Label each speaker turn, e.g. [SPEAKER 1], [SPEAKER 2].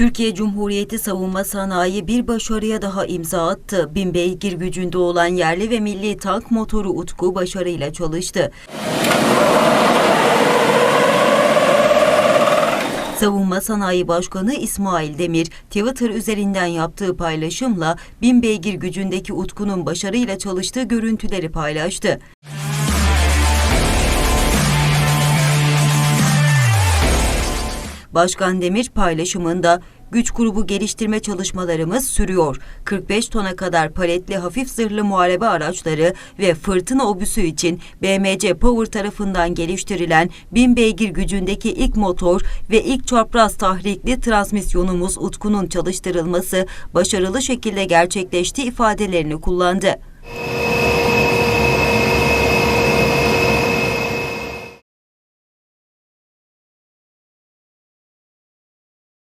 [SPEAKER 1] Türkiye Cumhuriyeti savunma sanayi bir başarıya daha imza attı. Bin beygir gücünde olan yerli ve milli tank motoru Utku başarıyla çalıştı. Savunma Sanayi Başkanı İsmail Demir, Twitter üzerinden yaptığı paylaşımla bin beygir gücündeki Utku'nun başarıyla çalıştığı görüntüleri paylaştı. Başkan Demir paylaşımında güç grubu geliştirme çalışmalarımız sürüyor. 45 tona kadar paletli hafif zırhlı muharebe araçları ve fırtına obüsü için BMC Power tarafından geliştirilen 1000 beygir gücündeki ilk motor ve ilk çapraz tahrikli transmisyonumuz Utku'nun çalıştırılması başarılı şekilde gerçekleşti ifadelerini kullandı.